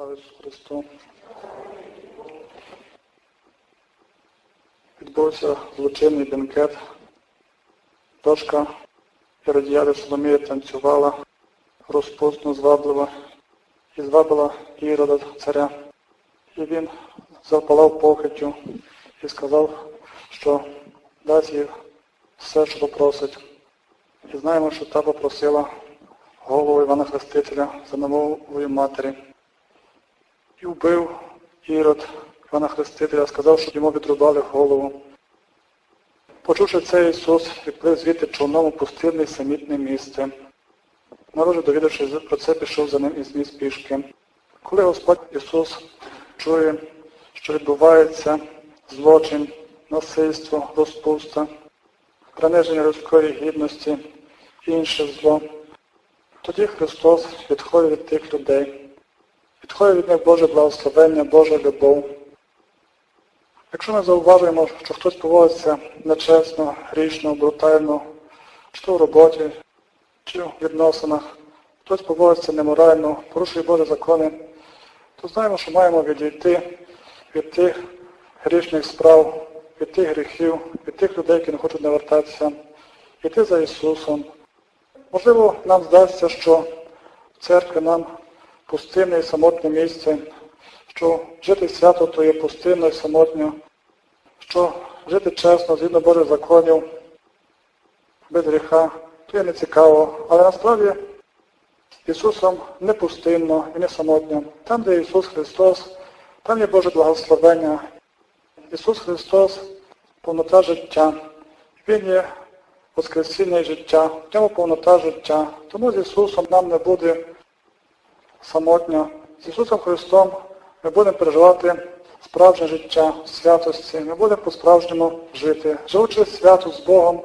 Слава Ісусу Христу. Відбувся злочинний бенкет. Дочка Іродіяди Соломія танцювала розпусно, звабливо і звабила Ірода царя. І він запалав похитю і сказав, що дасть їй все, що попросить. І знаємо, що та попросила голову Івана Хрестителя за намовою матері. І вбив Ірод Івана Хрестителя, сказав, що йому відрубали голову. Почувши це, Ісус відплив звідти човном у пустинне самітне місце. Народ, довідавшись про це, пішов за ним із міст пішки. Коли Господь Ісус чує, що відбувається злочин, насильство, розпуста, приниження людської гідності, інше зло, тоді Христос відходить від тих людей, відходить від них Боже благословення, Божа любов. Якщо ми зауважуємо, що хтось поводиться нечесно, грішно, брутально, чи то в роботі, чи в відносинах, хтось поводиться неморально, порушує Божі закони, то знаємо, що маємо відійти від тих грішних справ, від тих гріхів, від тих людей, які не хочуть навертатися, йти за Ісусом. Можливо, нам здасться, що в церкві нам пустинне і самотнє місце, що жити свято то є пустинно і самотньо, що жити чесно, згідно Божих законів, без гріха, то є нецікаво. Але насправді Ісусом не пустинно і не самотньо. Там, де Ісус Христос, там є Боже благословення. Ісус Христос повнота життя. Він є Воскресіння і життя, в ньому повнота життя. Тому з Ісусом нам не буде самотньо. З Ісусом Христом ми будемо переживати справжнє життя, святості, ми будемо по-справжньому жити. Живучи свято з Богом,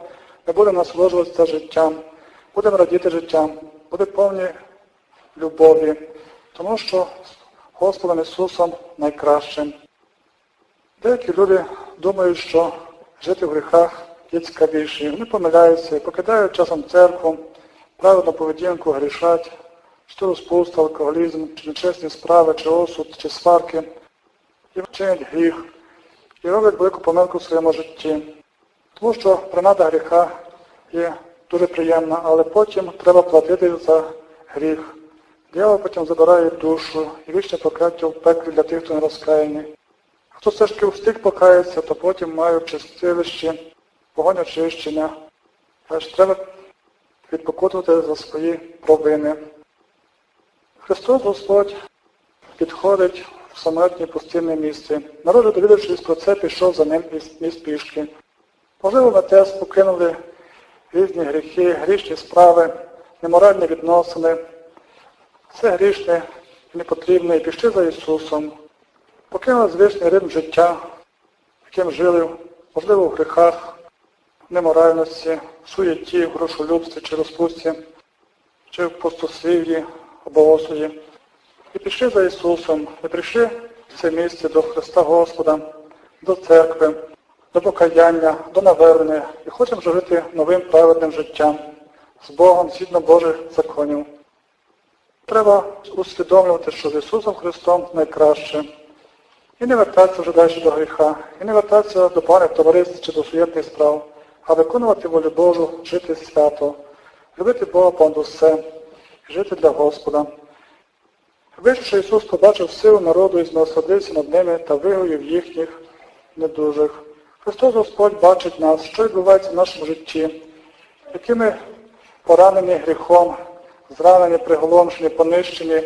ми будемо насолоджуватися життям, будемо радіти життям, будемо повні любові, тому що з Господом Ісусом найкращим. Деякі люди думають, що жити в гріхах є цікавіші. Вони помиляються, покидають часом церкву, правильну поведінку, грішать, чи то розпуст, алкоголізм, чи нечесні справи, чи осуд, чи сварки, і вчинять гріх, і роблять велику помилку в своєму житті. Тому що принада гріха є дуже приємна, але потім треба платити за гріх. Дьявол потім забирає душу і вічне прокляття в пеклі для тих, хто не розкаяний. Хто все ж таки встиг покаятися, то потім має в чистилищі вогонь очищення. Аж треба відпокутувати за свої провини. Христос Господь підходить в самотнє пустинне місце. Народ, довідавшись про це, пішов за ним із пішки. Можливо, ми теж покинули різні гріхи, грішні справи, неморальні відносини. Все грішне і непотрібне, і пішли за Ісусом. Покинули звичний ритм життя, яким жили, можливо, в гріхах, неморальності, в суєті, в грошолюбстві чи розпусті, чи в пустослів'ї осуді. І пішли за Ісусом, і прийшли в це місце до Христа Господа, до церкви, до покаяння, до навернення і хочемо жити новим праведним життям з Богом згідно Божих законів. Треба усвідомлювати, що з Ісусом Христом найкраще. І не вертатися вже далі до гріха, і не вертатися до поганих товариств чи до суєтних справ, а виконувати волю Божу, жити свято, любити Бога понад усе, жити для Господа. Вийшовши Ісус побачив силу народу і зносадився над ними та вигоїв їхніх недужих. Христос Господь бачить нас, що відбувається в нашому житті, якими поранені гріхом, зранені, приголомшені, понищені,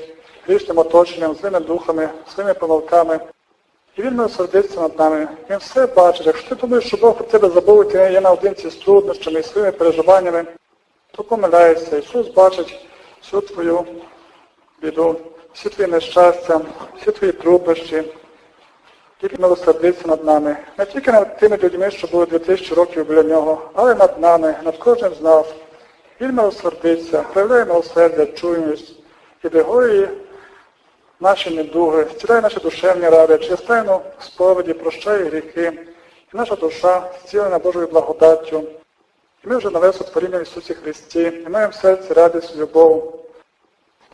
грішним оточенням, злими духами, своїми помилками. І він милосердиться над нами. Він все бачить. Якщо ти думаєш, що Бог про тебе забув, і ти є наодинці з труднощами і своїми переживаннями, то помиляєшся. Ісус бачить всю твою біду, всі твої нещастя, всі твої труднощі. Тільки милосердиться над нами. Не тільки над тими людьми, що були 2000 років біля нього, але над нами, над кожним з нас. Він милосердиться, проявляє милосердя, чуйність і вигоює наші недуги, зціляє наші душевні ради, через тайну сповіді, прощає гріхи, і наша душа зцілена Божою благодаттю. І ми вже нове сотворіння в Ісусі Христі, і маємо в серці радість, любов.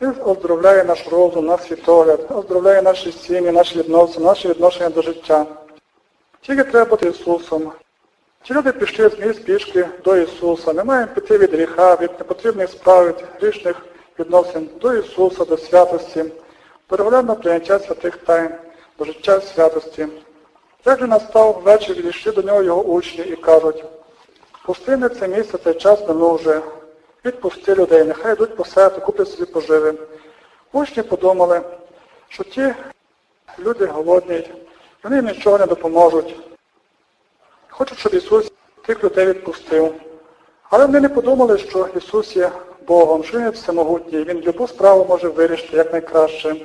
Він оздоровляє наш розум, наш світогляд, оздоровляє наші сім'ї, наші відносини, наші відношення до життя. Тільки треба бути Ісусом. Ті люди пішли з місць пішки до Ісуса. Ми маємо піти від гріха, від непотрібних справ, від грішних відносин до Ісуса, до святості, до прийняття святих тайн, до життя святості. Як же настав вечір, відійшли до нього його учні і кажуть, пустини це місце, цей час минув вже. Відпусти людей, нехай йдуть по себе, куплять собі поживи. Учні подумали, що ті люди голодні, вони їм нічого не допоможуть. Хочуть, щоб Ісус тих людей відпустив. Але вони не подумали, що Ісус є Богом, що Він є всемогутній, Він любу справу може вирішити якнайкраще.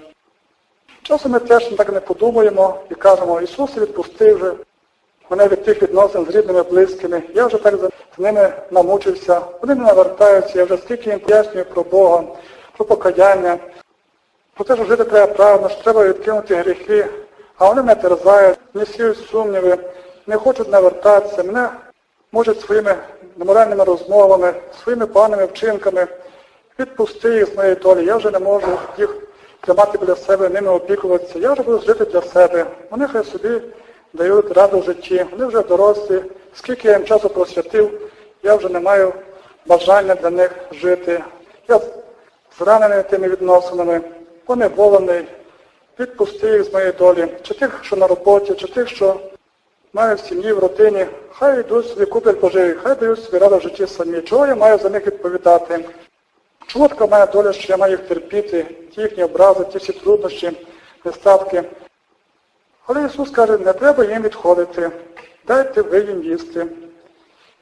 Часом ми теж так не подумаємо і кажемо, Ісус відпустив вже мене від тих відносин з рідними, близькими. Я вже так з ними намучився. Вони не навертаються, я вже скільки їм пояснюю про Бога, про покаяння, про те, що жити треба правильно, що треба відкинути гріхи, а вони мене терзають, не сіють сумніви, не хочуть навертатися, мене можуть своїми неморальними розмовами, своїми поганими вчинками. Відпусти їх з моєї долі, я вже не можу їх тримати біля себе, ними опікуватися. Я вже буду жити для себе. Вони хай собі дають раду в житті. Вони вже дорослі. Скільки я їм часу просвятив, я вже не маю бажання для них жити. Я зранений тими відносинами, поневолений. Відпусти їх з моєї долі. Чи тих, що на роботі, чи тих, що маю в сім'ї, в родині. Хай йдуть собі, куплять поживі, хай дають собі раду в житті самі. Чого я маю за них відповідати? Чому така моя доля, що я маю їх терпіти, ті їхні образи, ті всі труднощі, нестатки. Але Ісус каже, не треба їм відходити, дайте ви їм їсти.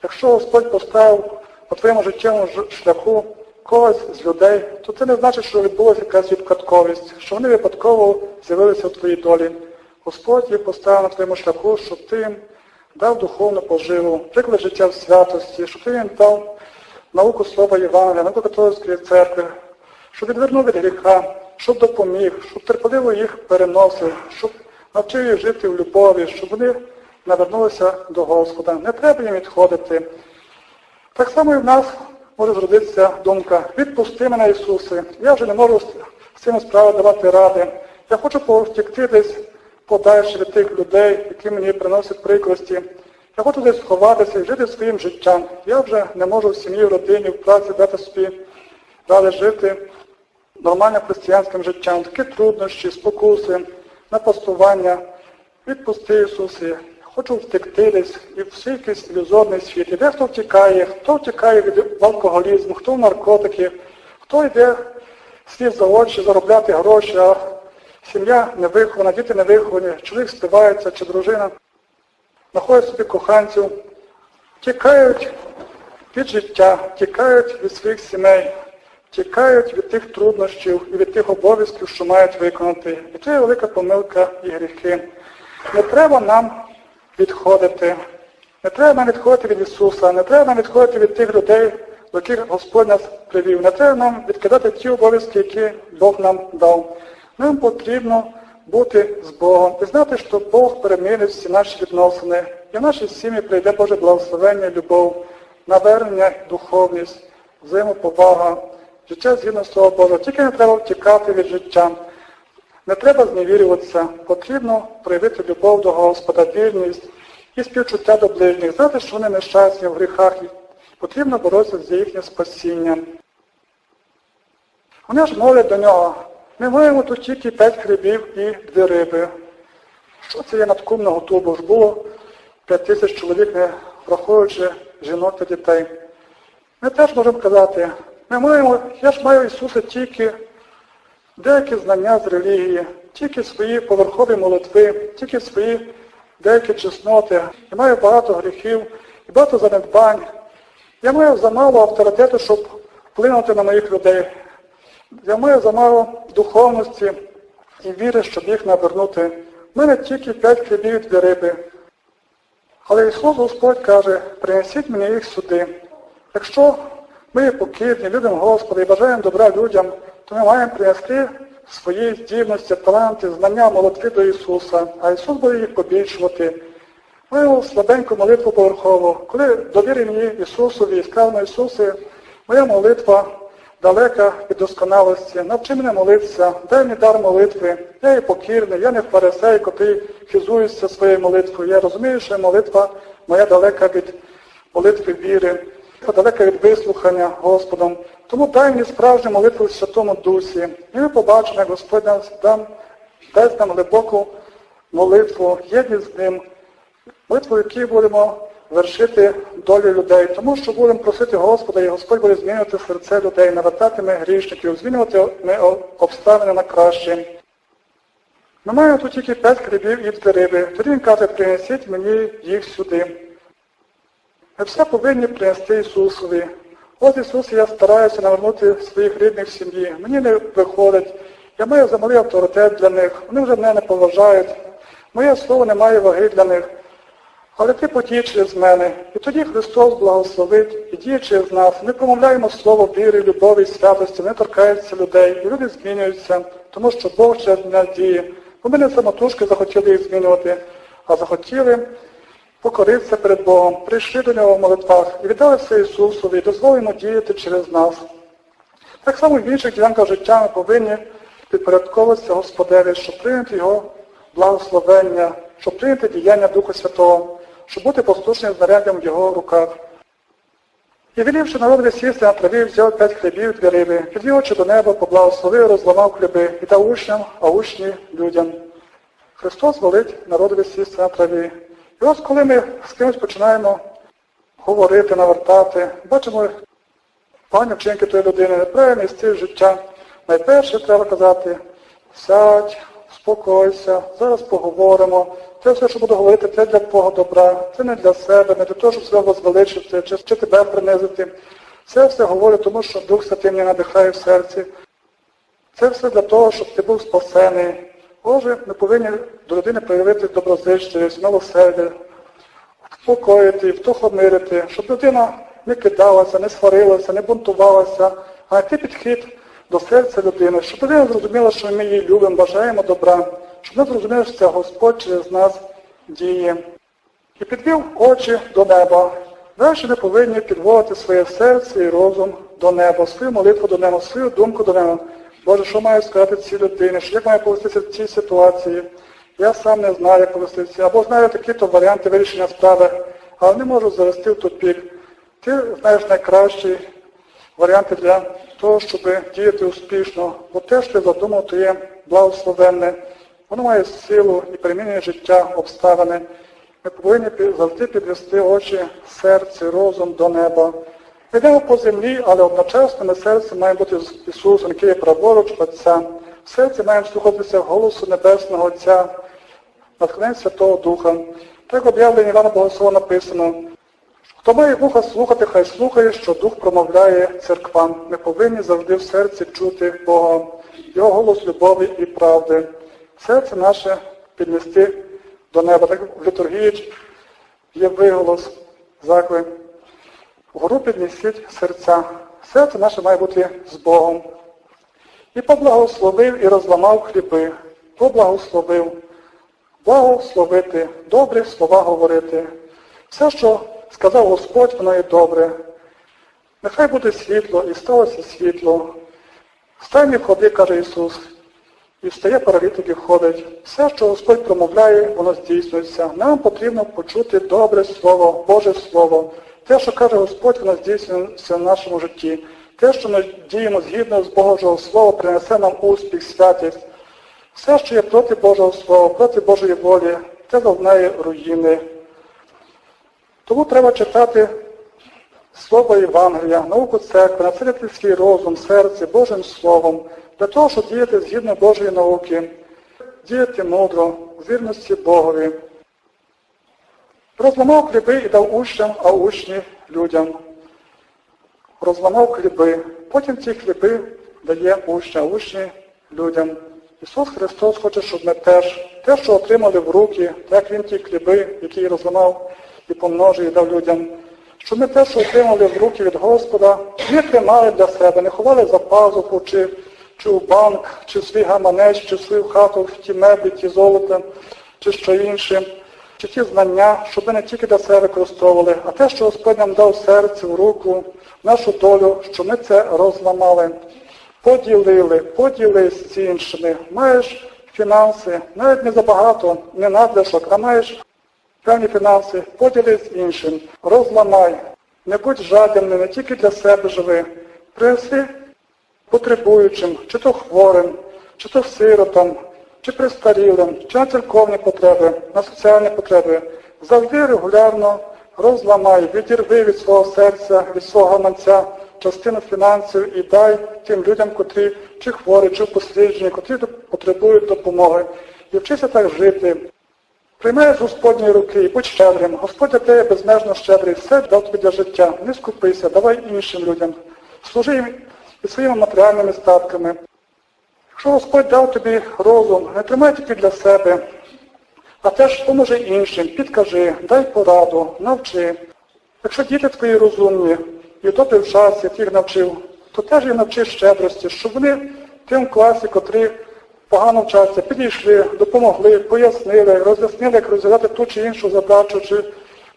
Якщо Господь поставив по твоєму життєвому шляху когось з людей, то це не значить, що відбулася якась випадковість, що вони випадково з'явилися в твоїй долі. Господь їх поставив на твоєму шляху, щоб ти їм дав духовну поживу, приклад життя в святості, щоб ти їм дав науку Слова Євангелія, науку католицької церкви, щоб відвернув від гріха, щоб допоміг, щоб терпеливо їх переносив, щоб навчив їх жити в любові, щоб вони навернулися до Господа. Не треба їм відходити. Так само і в нас може зродитися думка, відпусти мене, Ісусе, я вже не можу з- цими справами давати ради. Я хочу повтікти десь подальше від тих людей, які мені приносять прикрості. Я хочу десь сховатися і жити своїм життям. Я вже не можу в сім'ї, в родині, в праці дати собі далі жити нормальним християнським життям. Такі труднощі, спокуси, напастування. Відпусти Ісусе. Хочу втекти десь і в якийсь ілюзорний світ. І дехто втікає, хто втікає від алкоголізму, хто в наркотики, хто йде слід за очі заробляти гроші, а сім'я не вихована, діти не виховані, чоловік спивається чи дружина знаходять собі коханців, тікають від життя, тікають від своїх сімей, тікають від тих труднощів і від тих обов'язків, що мають виконати. І це є велика помилка і гріхи. Не треба нам відходити. Не треба нам відходити від Ісуса, не треба нам відходити від тих людей, до яких Господь нас привів. Не треба нам відкидати ті обов'язки, які Бог нам дав. Нам потрібно бути з Богом і знати, що Бог перемінить всі наші відносини. І в нашій сім'ї прийде Боже благословення, любов, навернення, духовність, взаємоповага, життя згідно Слова Божого. Тільки не треба втікати від життя. Не треба зневірюватися, потрібно проявити любов до Господа, вірність і співчуття до ближніх, знати, що вони нещасні в гріхах, і потрібно боротися за їхнє спасіння. Вони ж молять до нього, ми маємо тут тільки п'ять хлібів і дві риби. Що це є надкумного тубу? Ж було п'ять тисяч чоловік, не враховуючи жінок та дітей. Ми теж можемо казати, ми маємо, я ж маю Ісуса тільки деякі знання з релігії, тільки свої поверхові молитви, тільки свої деякі чесноти. Я маю багато гріхів і багато занедбань. Я маю замало авторитету, щоб вплинути на моїх людей. Я маю замало духовності і віри, щоб їх навернути. У мене тільки п'ять хлібів дві риби. Але Ісус Господь каже, принесіть мені їх сюди. Якщо ми покірні, любимо Господа і бажаємо добра людям, то ми маємо принести свої здібності, таланти, знання, молитви до Ісуса, а Ісус буде їх побільшувати. Мою слабеньку молитву поверхову, коли довірив мені Ісусові на Ісусі, моя молитва далека від досконалості, навчи мене молитися, дай мені дар молитви. Я є покірний, я не фарисей, котрий хизується своєю молитвою. Я розумію, що молитва моя далека від молитви віри, далека від вислухання Господом. Тому дай мені справжню молитву в Святому Дусі. І ми побачимо, як Господь дасть нам глибоку молитву, єдність з ним, молитву, в будемо вершити долю людей, тому що будемо просити Господа, і Господь буде змінювати серце людей, навертати ми грішників, змінювати ми обставини на краще. Ми маємо тут тільки п'ять хлібів і дві риби. Тоді він каже, принесіть мені їх сюди. Ми все повинні принести Ісусові. Ось Ісус, я стараюся навернути своїх рідних в сім'ї. Мені не виходить. Я маю замалий авторитет для них. Вони вже мене не поважають. Моє слово не має ваги для них. Але ти подій через мене. І тоді Христос благословить і діє через нас. Ми промовляємо слово віри, любові, святості, не торкаються людей, і люди змінюються, тому що Бог через нас діє. Бо ми не самотужки захотіли їх змінювати, а захотіли покоритися перед Богом, прийшли до нього в молитвах і віддали все Ісусові, і дозволено діяти через нас. Так само в інших ділянках життя ми повинні підпорядковуватися Господеві, щоб прийняти Його благословення, щоб прийняти діяння Духа Святого, щоб бути послушним знаряддям в Його руках. І велівши народові сісти на траві, взяв п'ять хлібів, дві риби, підвів очі до неба, поблагословив, розламав хліби і дав учням, а учні людям. Христос велить народові сісти на траві. І ось коли ми з кимось починаємо говорити, навертати, бачимо пані вчинки тої людини, неправильний стиль життя. Найперше треба казати, сядь, спокойся, зараз поговоримо. Це все, що буду говорити, це для Твого добра, це не для себе, не для того, щоб себе возвеличити, чи, чи тебе принизити. Це все говорю, тому що Дух Святий мене надихає в серці. Це все для того, щоб ти був спасений. Боже, ми повинні до людини проявити доброзичливість, милосердя, вспокоїти, втохомирити, щоб людина не кидалася, не сварилася, не бунтувалася, а знайти підхід до серця людини, щоб людина зрозуміла, що ми її любимо, бажаємо добра, щоб вона зрозуміла, що це Господь через нас діє. І підвів очі до неба. Далі ми повинні підводити своє серце і розум до неба, свою молитву до неба, свою думку до неба. Боже, що маю сказати цій людині, що як маю повестися в цій ситуації? Я сам не знаю, як повестися. Або знаю такі-то варіанти вирішення справи, але не можу завести в тупік. Ти знаєш найкращі варіанти для того, щоб діяти успішно. Бо те, що ти задумав, то є благословенне. Воно має силу і перемінює життя, обставини. Ми повинні завжди підвести очі, серце, розум до неба. Йдемо по землі, але одночасно ми серце має бути з Ісусом, який є праворуч Отця. В серці маємо слухатися голосу Небесного Отця, натхнення Святого Духа. Так об'явлення Івана Богослова написано. Хто має вуха слухати, хай слухає, що Дух промовляє церквам. Ми повинні завжди в серці чути Бога, Його голос любові і правди. Серце наше піднести до неба. Так в літургії є виголос, заклик. Вгору піднесіть серця. Серце наше має бути з Богом. І поблагословив і розламав хліби. Поблагословив. Благословити, добрі слова говорити. Все, що сказав Господь, воно є добре. Нехай буде світло, і сталося світло. Встань і ходи, каже Ісус, і встає паралітик і ходить. Все, що Господь промовляє, воно здійснюється. Нам потрібно почути добре Слово, Боже Слово. Те, що каже Господь, воно здійснюється в нашому житті. Те, що ми діємо згідно з Божого Слова, принесе нам успіх, святість. Все, що є проти Божого Слова, проти Божої волі, це зазнає руїни. Тому треба читати Слово Євангелія, науку церкви, свій розум, серце Божим Словом, для того, щоб діяти згідно Божої науки, діяти мудро, вірності Богові. Розламав хліби і дав учням, а учні людям. Розламав хліби. Потім ці хліби дає учня, учні людям. Ісус Христос хоче, щоб ми теж, те, що отримали в руки, як Він ті хліби, які розламав і помножив, і дав людям, щоб ми те, що отримали в руки від Господа, не тримали для себе, не ховали за пазуху, чи, чи у банк, чи в свій гаманець, чи в свою хату, в ті меблі, ті золота, чи що інше, чи ті знання, щоб ми не тільки для себе використовували, а те, що Господь нам дав серце, в руку, нашу долю, що ми це розламали, поділили, поділись з іншими. Маєш фінанси, навіть не забагато, не надлишок, а маєш певні фінанси, поділись з іншим, розламай. Не будь жадібним, не тільки для себе живи. Принеси потребуючим, чи то хворим, чи то сиротам, чи престарілим, чи на церковні потреби, на соціальні потреби. Завжди регулярно розламай, відірви від свого серця, від свого гаманця частину фінансів і дай тим людям, котрі чи хворі, чи посліджені, котрі потребують допомоги. І вчися так жити. Приймай з Господньої руки і будь щедрим. Господь для тебе безмежно щедрий, все дав тобі для життя. Не скупися, давай іншим людям. Служи їм і своїми матеріальними статками. Якщо Господь дав тобі розум, не тримай тільки для себе, а теж поможи іншим, підкажи, дай пораду, навчи. Якщо діти твої розумні і добре вчаться, ти їх навчив, то теж їх навчи щедрості, щоб вони в тим класі, котрі погано вчаться, підійшли, допомогли, пояснили, роз'яснили, як розв'язати ту чи іншу задачу, чи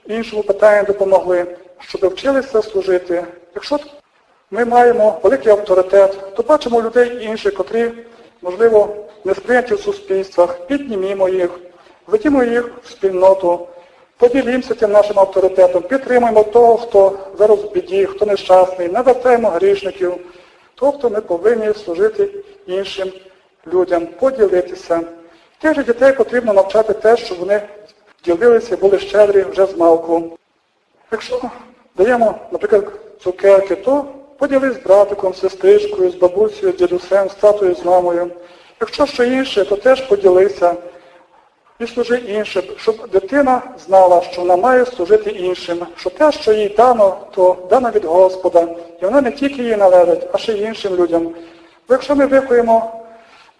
іншому питанню допомогли, щоб вчилися служити. Якщо ми маємо великий авторитет, то бачимо людей інших, котрі, можливо, не сприйняті в суспільствах, піднімімо їх, ведімо їх в спільноту, поділімося цим нашим авторитетом, підтримуємо того, хто зараз в біді, хто нещасний, навертаємо грішників. Тобто ми повинні служити іншим людям, поділитися. Тих же дітей потрібно навчати те, щоб вони ділилися, були щедрі вже з малку. Якщо даємо, наприклад, цукерки, то поділись з братиком, сестричкою, з бабусею, дідусем, з татою, з мамою. Якщо що інше, то теж поділися і служи іншим, щоб дитина знала, що вона має служити іншим, що те, що їй дано, то дано від Господа. І вона не тільки їй належить, а ще й іншим людям. Бо якщо ми виховуємо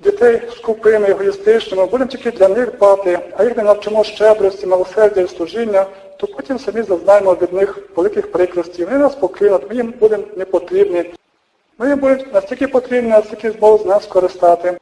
дітей скупими, егоїстичними, будемо тільки для них дбати, а їх не навчимо щедрості, милосердя і служіння, то потім самі зазнаємо від них великих прикростей. Вони нас покинуть, ми їм будемо не потрібні. Ми їм будемо настільки потрібні, наскільки зможуть з нас скористати.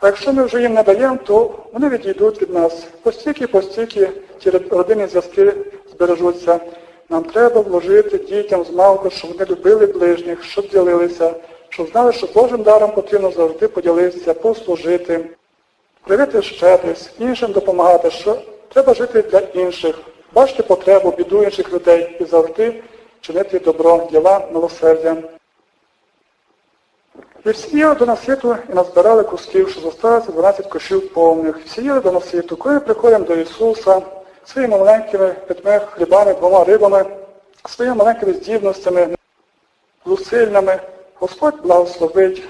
А якщо ми вже їм не даємо, то вони відійдуть від нас. Постільки, постільки ті родинні зв'язки збережуться. Нам треба вложити дітям з малку, щоб вони любили ближніх, щоб ділилися, щоб знали, що Божим даром потрібно завжди поділитися, послужити, проявити щедрість, іншим допомагати, що треба жити для інших, бачити потребу, біду інших людей і завжди чинити добро, діла, милосердя. І всі їли до наситу і назбирали кусків, що зосталося 12 кошів повних. Всі їли до наситу. Коли приходимо до Ісуса своїми маленькими п'ятьми хлібами, двома рибами, своїми маленькими здібностями, зусиллями, Господь благословить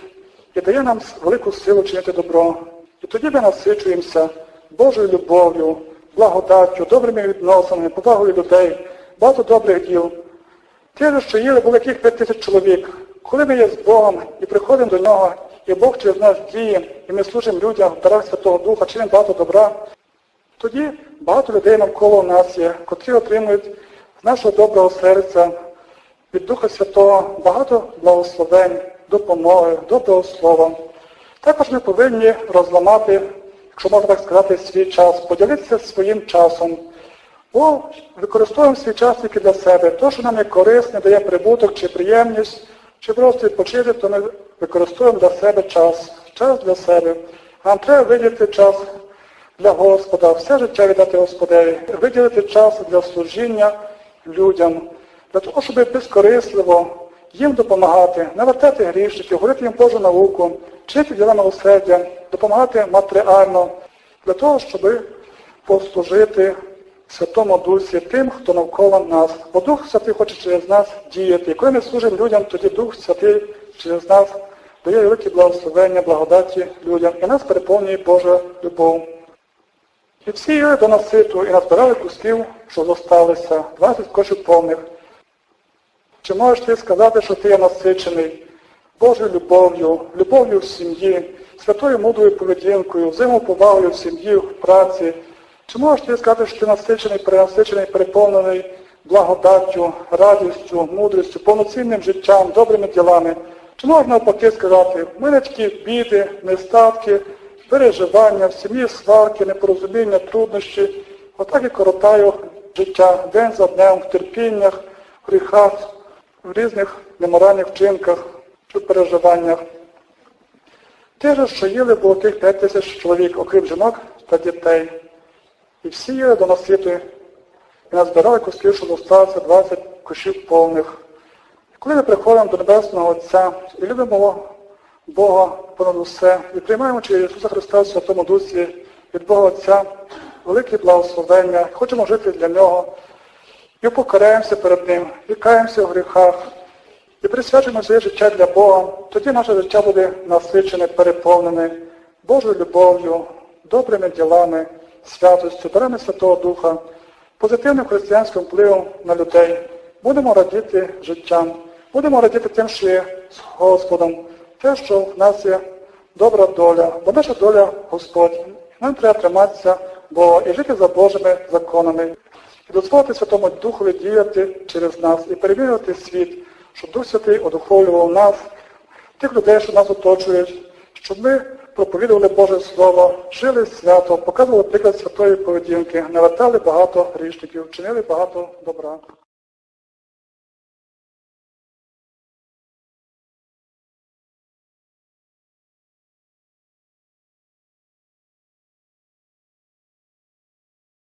і дає нам велику силу чинити добро. І тоді ми насичуємося Божою любов'ю, благодаттю, добрими відносинами, повагою людей, багато добрих діл. Ті, що їли, було 5 тисяч чоловік. Коли ми є з Богом і приходимо до Нього, і Бог через нас діє, і ми служимо людям в дарах Святого Духа, чинимо багато добра, тоді багато людей навколо нас є, котрі отримують з нашого доброго серця від Духа Святого багато благословень, допомоги, доброго слова. Також ми повинні розламати, якщо можна так сказати, свій час, поділитися своїм часом. Бо використовуємо свій час тільки для себе. То, що нам є корисне, дає прибуток чи приємність, чи просто відпочити, то ми використовуємо для себе час. Час для себе. Нам треба виділити час для Господа, все життя віддати Господеві, виділити час для служіння людям, для того, щоб безкорисливо їм допомагати, навертати грішників, говорити їм Божу науку, вчити діла милосердя, допомагати матеріально, для того, щоб послужити Святому Дусі тим, хто навколо нас. Бо Дух Святий хоче через нас діяти. І коли ми служимо людям, тоді Дух Святий через нас дає великі благословення, благодаті людям, і нас переповнює Божа любов. І всі їли до наситу і назбирали кусків, що зосталися, 20 кошів повних. Чи можеш ти сказати, що ти є насичений Божою любов'ю, любов'ю в сім'ї, святою мудрою поведінкою, взаємоповагою в сім'ї, в праці? Чи можеш ти сказати, що ти насичений, перенасичений, переповнений благодаттю, радістю, мудрістю, повноцінним життям, добрими ділами? Чи можна навпаки сказати, в мене такі біди, нестатки, переживання, в сім'ї сварки, непорозуміння, труднощі, отак і коротаю життя день за днем в терпіннях, в гріхах. В різних неморальних вчинках чи переживаннях. Те же, що їли було тих п'ять тисяч чоловік, окрім жінок та дітей. І всі їли до наситу, і назбирали кусків, щоб залишилося 20 кущів повних. І коли ми приходимо до Небесного Отця і любимо Бога понад усе, і приймаємо через Ісуса Христа в Святому Дусі від Бога Отця велике благословення, хочемо жити для Нього, і покараємося перед Ним, і каємося в гріхах, і присвячуємо своє життя для Бога, тоді наше життя буде насичене, переповнене Божою любов'ю, добрими ділами, святостю, дарами Святого Духа, позитивним християнським впливом на людей. Будемо радіти життям, будемо радіти тим, що є з Господом, те, що в нас є добра доля, бо наша доля Господь. Нам треба триматися Бога і жити за Божими законами, дозволити Святому Духові діяти через нас і перевірити світ, щоб Дух Святий одуховлював нас, тих людей, що нас оточують, щоб ми проповідували Боже Слово, жили свято, показували приклад святої поведінки, навертали багато грішників, чинили багато добра.